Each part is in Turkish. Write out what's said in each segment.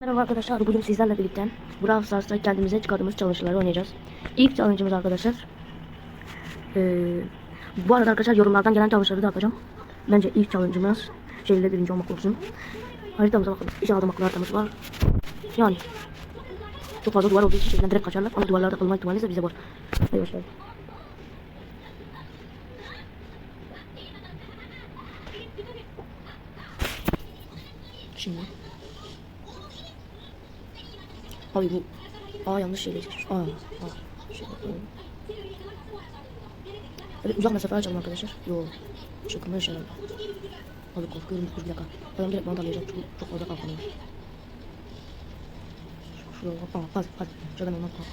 Merhaba arkadaşlar, bugün sizlerle birlikte Brawl Stars'ta kendimize çıkardığımız challenge'ları oynayacağız. İlk challenge'ımız arkadaşlar, eee, bu arada arkadaşlar yorumlardan gelen challenge'ları da yapacağım. Bence ilk challenge'ımız şeyle birinci olmak olsun. Haritamıza bakalım, inşallah makul haritamız var. Yani, çok fazla duvar olduğu için şeyden direkt kaçarlar ama duvarlarda kalma ihtimali ise bize var. Hadi başlayalım. Şimdi. Abi bu Aa yanlış şeyle çıkmış. Aa, aa. Şey, evet, uzak mesafe açalım arkadaşlar. Yo. Çıkma şey Abi korkuyorum dur bir dakika. Adam direkt bana dalayacak çünkü çok fazla kalkanıyor. Şuraya bak. Aa hadi hadi. Şuradan ondan kalk.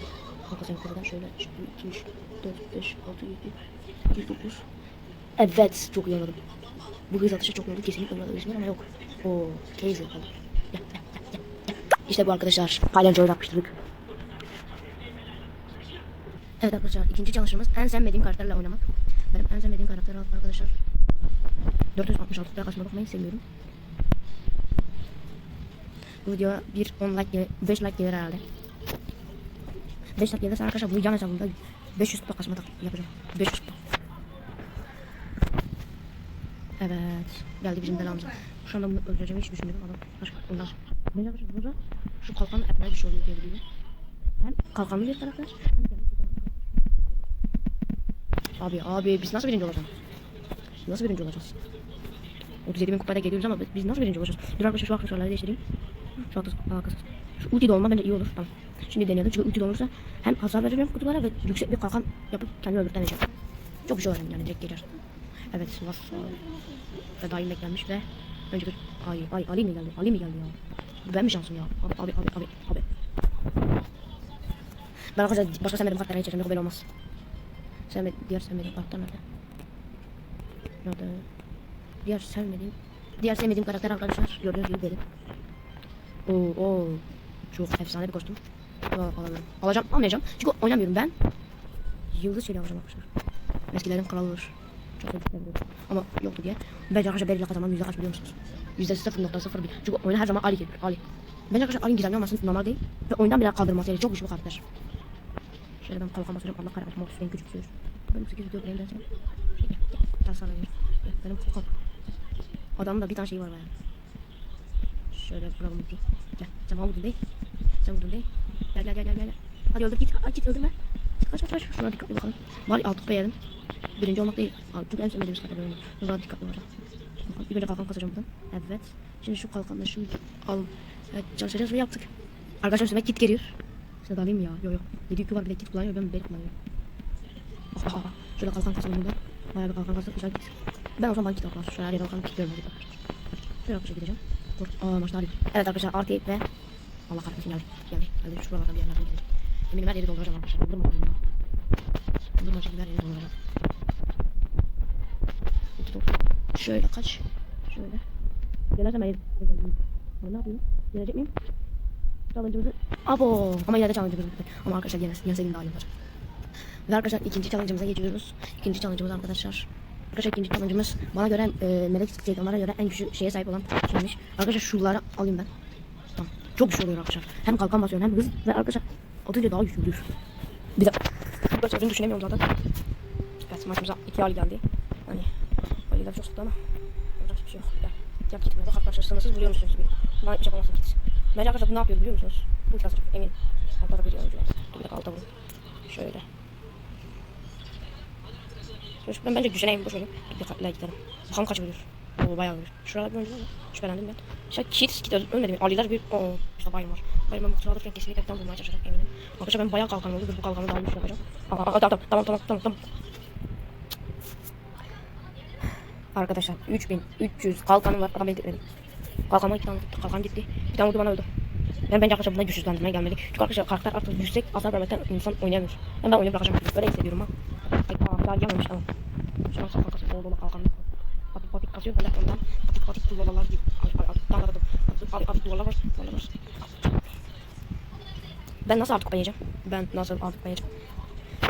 Kanka sen yukarıdan şöyle 2, 3, 4, 5, 6, 7, 8, 9. Evet çok iyi oynadım. Bu hız atışı çok iyi oldu. Kesinlikle oynadığım ama yok. Oo, Casey kaldı. Gel, gel. İşte bu arkadaşlar. Paylaşıcı yapıştırdık. Evet arkadaşlar ikinci çalışmamız en sevmediğim karakterle oynamak. Benim en sevmediğim karakter arkadaşlar. 466 lira kaçma bakmayın sevmiyorum. Bu videoya bir 10 like gelir, 5 like gelir herhalde. 5 like gelirse arkadaşlar bu yan hesabımda 500 kupa kaçma yapacağım. 500 kupa. Evet. Geldi bizim belamıza. Şu anda bunu öldüreceğimi hiç düşünmedim adam. Başka ondan. Bence arkadaşlar burada şu kalkanın etmeye bir şey oluyor diye biliyorum. Hem kalkanlı bir karakter hem de Abi abi biz nasıl birinci olacağız? Nasıl birinci olacağız? 37 bin kupayla geliyoruz ama biz nasıl birinci olacağız? Dur arkadaşlar şu aksesuarları değiştireyim. Şu aksesuar. Şu ulti de olma bence iyi olur. Tamam. Şimdi deneyelim çünkü ulti de olursa hem hasar vereceğim kutulara ve yüksek bir kalkan yapıp kendimi öldürteceğim. Çok bir şey öğrendim yani direkt geçer. Evet Sivas ve dahil gelmiş ve önce bir ay ay Ali mi geldi? Ali mi geldi ya? Ben mi şansım ya? Abi abi abi abi abi. Ben arkadaşlar başka sevmediğim karakterleri seçeceğim. Yok böyle olmaz. Sevmedi, diğer sevmediğim karakter nerede? Nerede? Diğer sevmediğim Diğer sevmediğim karakter arkadaşlar gördüğünüz gibi benim. Oo, oo. Çok efsane bir kostüm. Alamıyorum. Alacağım, almayacağım. Çünkü oynamıyorum ben. Yıldız şeyle alacağım arkadaşlar. Eskilerin kralı olur. Çok sevdim. Ama yoktu diye. Bence arkadaşlar Beryl'le kazanmam yüzde kaç biliyor musunuz? Yüzde sıfır nokta sıfır bir. Çünkü oyuna her zaman Ali gelir. Ali. Bence arkadaşlar Ali'nin gizemli olması normal değil. Ve oyundan bile kaldırması yani çok güçlü bir karakter. Şöyle ben kalkan basıyorum. Allah kahretsin. Mortis en küçük söz. Benim 8 video benim dersen. Gel sana. Gel, Benim kalkan. Adamın da bir tane şeyi var bayağı. Şöyle vuralım bir. Gel. Sen vurdun değil. Sen vurdun değil. Gel gel gel gel gel. Hadi öldür git. Hadi git öldürme. Kaç kaç kaç. Şuna dikkatli bakalım. Bari alt kupa yedim. Birinci olmak değil. Aa, Çünkü en sevmediğimiz kadar oyunu. Şuna dikkatli olacağım. İlk önce kalkan kasacağım buradan. Evet. Şimdi şu kalkanla şu al. Evet çalışacağız ve yaptık. Arkadaşlar üstüme kit geliyor. Size de alayım ya. Yok yok. 7 yükü var bir de kit kullanıyor. Ben beri kullanıyorum. Ah, ah, ah. Şöyle kalkan kasalım buradan. Bayağı bir kalkan kasalım. Güzel kit. Ben o zaman kit almaz. Şöyle her yere kalkan kit arkadaşlar. Şöyle arkadaşlar gideceğim. Dur. Aa maçta alayım. Evet arkadaşlar artı ve Allah kahretsin geldi. Geldi. Geldi. Şuralardan bir yerlerden geldi. Eminim her yeri dolduracağım arkadaşlar. Doldurma bakayım ya. Doldurma şekilde her yeri dolduracağım. Dur, dur. Şöyle kaç. Şöyle. Gelirsem ben Ama ne yapayım? Gelecek miyim? Challenge'ımızı... Abo! Ama ileride challenge'ımız bitti. Ama arkadaşlar yine, yenseydim daha iyi olacak. Ve arkadaşlar ikinci challenge'ımıza geçiyoruz. İkinci challenge'ımız arkadaşlar. Arkadaşlar ikinci challenge'ımız bana göre e, melek şeytanlara göre en güçlü şeye sahip olan şeymiş. Arkadaşlar şunları alayım ben. Tamam. Çok güçlü oluyor arkadaşlar. Hem kalkan basıyorum hem hız ve arkadaşlar atınca daha güçlüdür. Bir de arkadaşlar bunu düşünemiyorum zaten. Evet maçımıza iki Ali geldi. Hani Ali'ler çok sıktı ama yapacak hiçbir şey yok. Gel. Yap gitmiyor. Bak arkadaşlar sınırsız vuruyor musunuz? Bana hiçbir şey yapamazsın git. Bence arkadaşlar bu ne yapıyor biliyor musunuz? Bu hazır eminim. Altlara bir oyuncu var. Bir dakika alta vurun. Şöyle. Şöyle ben bence güçleneyim bu şöyle. Bir dakika gidelim. Bakalım kaç vuruyor. Oo bayağı vuruyor. Şurada bir oyuncu var mı? Şüphelendim ben. İşte kit öl- ölmedi mi? Ali'ler bir Oo işte bayım var. Bayım ben bu kutuyu alırken kesinlikle bir tane bulmaya çalışacağım eminim. Arkadaşlar ben bayağı kalkan oldu. Bu kalkanı daha güçlü yapacağım. Aa, tamam tamam tamam tamam tamam. Arkadaşlar 3300 kalkanım var. Adam gitmedi. Kalkanıma iki tane kalkan gitti. Bir tane vurdu bana öldü. Ben bence arkadaşlar buna güçsüzlendirmeye gelmeli. Çünkü arkadaşlar karakter artık yüksek hasar vermekten insan oynayamıyor. Ben ben oyunu bırakacağım. Böyle hissediyorum ha. Aa daha gelmemiş tamam. Şu an kasıyor. Dolu dolu kalkan. Patik patik kasıyor. De ondan patik patik duvarlar gibi. Da Patik patik duvarlar var. Duvarlar var. Ben nasıl artık oynayacağım? Ben nasıl artık oynayacağım?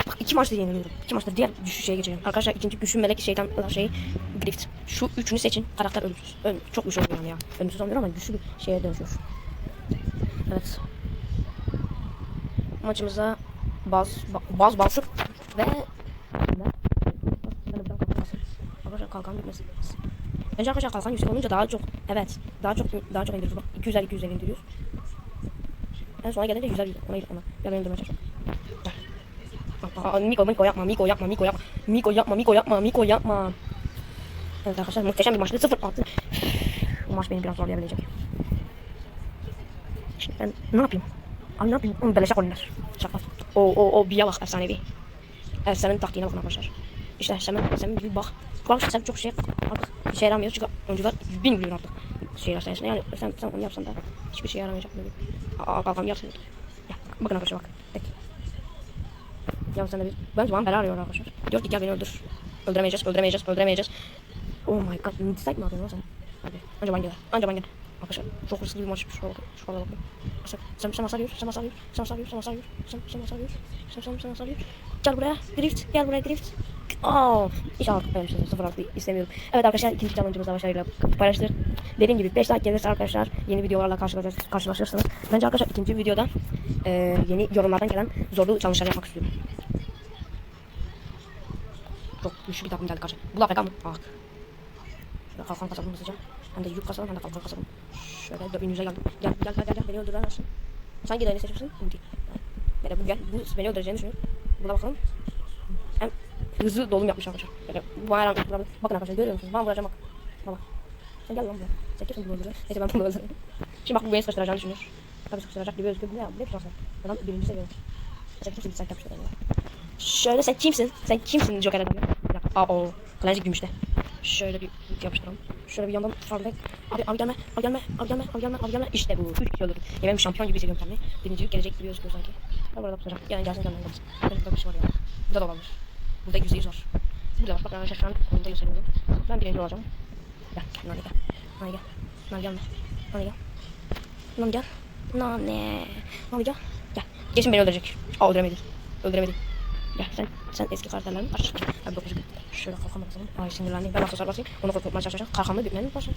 Bak iki maçta yeniliyorum. İki maçta diğer düşüş şeye geçeceğim. Arkadaşlar ikinci güçlü melek şeytan şey Grift. Şu üçünü seçin. Karakter ölümsüz. Öl çok güçlü oluyor yani ya. Ölümsüz olmuyor ama güçlü bir şeye dönüşüyor. Evet. Maçımıza baz ba- baz balsık ve. Arkadaşlar kalkan bitmesin. Bence arkadaşlar kalkan yüksek olunca daha çok evet daha çok daha çok indiriyoruz bak 250 250 indiriyoruz. En sona gelince 100 ona ona. Ya benim de maça çok. Aa, Miko Miko yapma Miko yapma Miko yapma Miko yapma Miko yapma Miko yapma. Evet arkadaşlar muhteşem bir maçtı 0 6. Bu maç beni biraz zorlayabilecek. Şimdi ben ne yapayım? Abi ne yapayım? Oğlum beleşe oyunlar. Şaka. O o o bir bak efsanevi. Efsanenin taktiğine bakın arkadaşlar. İşte Semen, Semen gibi bak. Bak sen çok şey artık bir şey yaramıyor çünkü oyuncular bin milyon artık şeyler sayesinde yani sen, sen onu yapsan da hiçbir şey yaramayacak böyle. Aa kalkam yapsın. Ya, bakın arkadaşlar bak. Tek. Ya sen de bir... Ben zaman bela arıyor arkadaşlar. Diyor ki gel beni öldür. Öldüremeyeceğiz, öldüremeyeceğiz, öldüremeyeceğiz. Oh my god, dislike mi atıyorsun lan sen? Hadi. Anca ben gel. Anca ben gel. Arkadaşlar çok hırslı bir maç. Şuraya bakın. Şuraya bakın. Sen, sen, sen masal yürü, sen masal yürü, sen masal yürü, sen masal yürü, sen, sen masal yürü, sen, sen, masal yürü. Gel buraya, drift, gel buraya drift. Oh, inşallah size sıfır altı istemiyorum. Evet arkadaşlar ikinci challenge'ımızda başarıyla paylaştık. Dediğim gibi 5 like gelirse arkadaşlar yeni videolarla karşılaşırsınız. karşılaşırsınız. Bence arkadaşlar ikinci videoda e, yeni yorumlardan gelen zorlu challenge'lar yapmak istiyorum. Çok güçlü bir takım geldi karşı. Bu APK mı? Bak. Şöyle kalkan kasalım hızlıca. Hem de yük kasalım hem de kalkan kasalım. Şöyle 4100'e geldim. Gel gel gel gel, gel. beni öldüremezsin. Sen gel seçiyorsun? Ulti. Böyle bu gel. Bu beni öldüreceğini düşünüyorum. Buna bakalım. Hem hızlı dolum yapmış arkadaşlar. Böyle bu ayran bakın arkadaşlar görüyor musunuz? Ben vuracağım bak. Baba. Sen gel lan buraya. Sen kimsin bunu öldüreceksin? Neyse ben bunu öldüreceğim. Şimdi bak bu beni sıkıştıracağını düşünüyor. Tabii sıkıştıracak gibi. Bu ne? Bu ne şansı? Adam birinci seviyorum. Sen kimsin? Sen yapmışlar. Şöyle sen kimsin? Sen kimsin Joker adam? Bir dakika. Aa o. Kaleci gümüşte. Şöyle bir yapıştıralım. Şöyle bir yandan farlık. Abi abi gelme. Abi gelme. Abi gelme. Abi gelme. Abi gelme. İşte bu. Üç kişi öldürdüm. Ya benim şampiyon gibi hissediyorum kendimi. Birincilik gelecek gibi gözüküyor sanki. Ben burada tutacağım. Yani gelsin gelmeyin gelsin. Burada bir şey var ya. Burada da olabilir. Burada yüzde yüz var. Burada var. Bak arkadaşlar şu an oyunda gösteriyorum. Ben birinci olacağım. Gel. Nani gel. Nani gel. Nani gelme. Nani gel. Nani gel. Nani. Nani gel. Gel. Kesin beni öldürecek. Aa öldüremedi. Öldüremedi. Gel sen sen eski karakterlerini aç. Abi 9 gün. Şöyle kalkama basalım. Ay sinirlendim. Ben aksesuar basayım. Onu korkutmaya çalışacağım. Kalkamı bükmenin başım.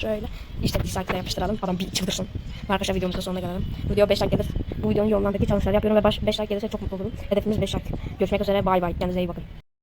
Şöyle. İşte dislike'la yapıştıralım. Adam bir çıldırsın. Arkadaşlar videomuzun sonuna gelelim. Video 5 like gelir. Bu videonun yorumlarındaki challenge'ları yapıyorum ve 5 like gelirse çok mutlu olurum. Hedefimiz 5 like. Görüşmek üzere. Bay bay. Kendinize iyi bakın.